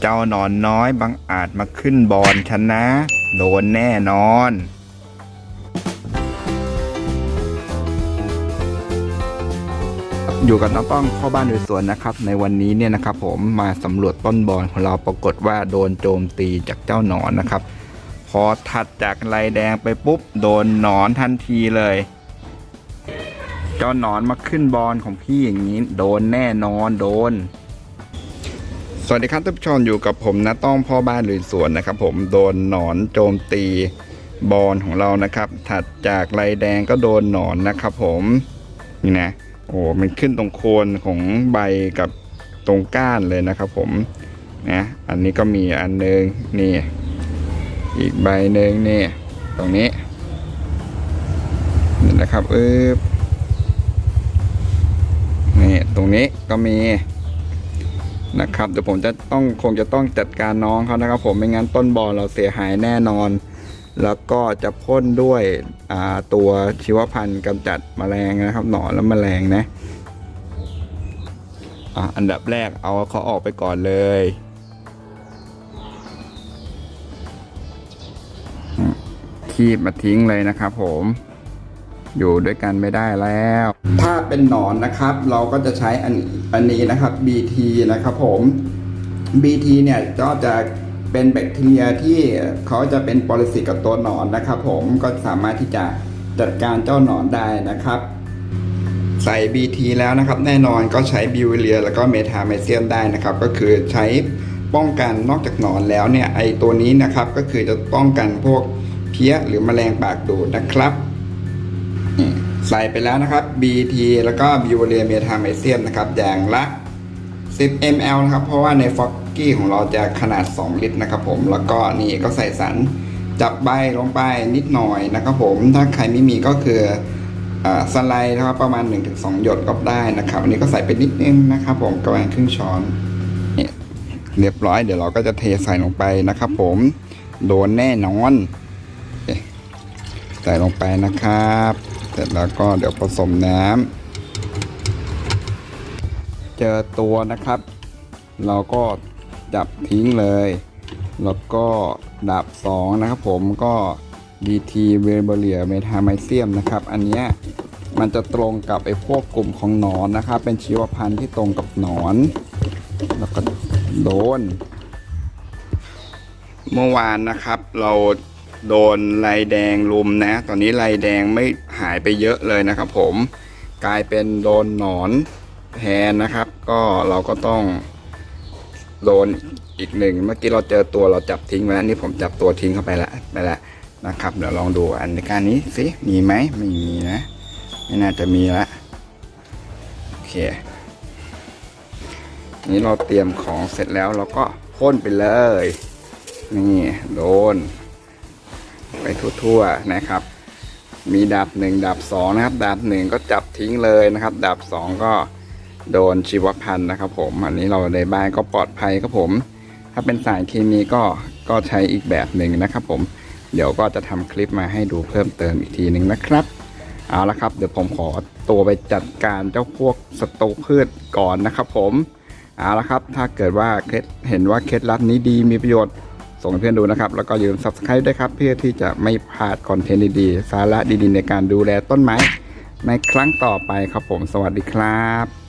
เจ้าหนอนน้อยบังอาจมาขึ้นบอลฉันนะ โดนแน่นอนอยู่กับน้องต้องพ่อบ้านโดยสวนนะครับ ในวันนี้เนี่ยนะครับ ผมมาสำรวจต้นบอลของเราปรากฏว่าโดนโจมตีจากเจ้าหนอนนะครับ พอถัดจากลายแดงไปปุ๊บ โดนหนอนทันทีเลย เจ้าหนอนมาขึ้นบอลของพี่อย่างนี้ โดนแน่นอนโดน วัสดีครับท่านผู้ชมอยู่กับผมนะต้องพ่อบ้านหรือสวนนะครับ ผมโดนหนอนโจมตีบอลของเรานะครับ ถัดจากลายแดงก็โดนหนอนนะครับ ผมนี่นะโอ้มันขึ้นตรงโคนของใบกับตรงก้านเลยนะครับ ผมนะอันนี้ก็มีอันนึงนี่อีกใบหนึ่งนี่ตรงนี้นี่นะครับเออนี่ตรงนี้ก็มี นะครับเดี๋ยวผมจะต้องคงจะต้องจัดการน้องเขานะครับผมไม่งั้นต้นบอลเราเสียหายแน่นอน แล้วก็จะพ่นด้วยตัวชีวพันธุ์กำจัดแมลงนะครับ หนอนและแมลงนะอันดับแรกเอาเขาออกไปก่อนเลยคีบมาทิ้งเลยนะครับผม อยู่ด้วยกันไม่ได้แล้ว ถ้าเป็นหนอนนะครับ เราก็จะใช้อันอันนี้นะครับ BT นะครับผม BT เนี่ยก็จะเป็นแบคทีเรียที่เขาจะเป็นปรสิตกับตัวหนอนนะครับ ผมก็สามารถที่จะจัดการเจ้าหนอนได้นะครับ ใส่ BT แล้วนะครับ แน่นอนก็ใช้บิวเลีย แล้วก็เมทาไมเซียมได้นะครับ ก็คือใช้ป้องกันนอกจากหนอนแล้วเนี่ยไอตัวนี้นะครับก็คือจะป้องกันพวกเพี้ยหรือแมลงปากดูดนะครับ ใส่ไปแล้วนะครับ BT แล้วก็บิวเรียเมทาไมเซียมนะครับอย่างละ 10 ml นะครับ เพราะว่าในฟอกกี้ของเราจะขนาด 2 ลิตรนะครับผม แล้วก็นี่ก็ใส่สารจับใบลงไปนิดหน่อยนะครับผม ถ้าใครไม่มีก็คืออสไลด์นะครับประมาณ 1-2 หยดก็ได้นะครับ อันนี้ก็ใส่ไปนิดนึงนะครับผมประมาณครึ่งช้อนเรียบร้อยเดี๋ยวเราก็จะเทใส่ลงไปนะครับผม โดนแน่นอน ใส่ลงไปนะครับ ร็จแล้วก็เดี๋ยวผสมน้ำเจอตัวนะครับ เราก็จับทิ้งเลย แล้วก็ดับ2นะครับผมก็ DT v e r b a l i a m e t a m y c i u m นะครับ อันเนี้ยมันจะตรงกับไอ้พวกกลุ่มของหนอนนะครับ เป็นชีวพันธุ์ที่ตรงกับหนอน แล้วก็โดน เมื่อวานนะครับเรา โดนลายแดงลุมนะ ตอนนี้ลายแดงไม่หายไปเยอะเลยนะครับผมกลายเป็นโดนหนอนแทนนะครับ ก็เราก็ต้องโดนอีกหนึ่งเมื่อกี้เราเจอตัวเราจับทิ้งไปแล้วนี่ผมจับตัวทิ้งเข้าไปแล้วไปแล้วนะครับเดี๋ยวลองดูอันในการนี้สิมีไหมไม่มีนะ ไม่น่าจะมีละโอเคนี่เราเตรียมของเสร็จแล้วเราก็พ่นไปเลย นี่โดน ไปทั่วๆนะครับ มีดาบหนึ่งดาบสองนะครับ ดาบหนึ่งก็จับทิ้งเลยนะครับ ดาบสองก็โดนชีวพันธุ์นะครับ ผม อันนี้เราในบ้านก็ปลอดภัยครับผม ถ้าเป็นสารเคมีก็ก็ใช้อีกแบบหนึ่งนะครับ ผม เดี๋ยวก็จะทำคลิปมาให้ดูเพิ่มเติมอีกทีหนึ่งนะครับ เอาละครับ เดี๋ยวผมขอตัวไปจัดการเจ้าพวกสตูพืชก่อนนะครับ ผม เอาละครับ ถ้าเกิดว่าเคล็ดเห็นว่าเคล็ดลับนี้ดีมีประโยชน์ ส่งให้เพื่อนดูนะครับ แล้วก็อย่าลืม subscribe ด้วยครับ เพื่อที่จะไม่พลาดคอนเทนต์ดีๆ สาระดีๆ ในการดูแลต้นไม้ ในครั้งต่อไปครับผม สวัสดีครับ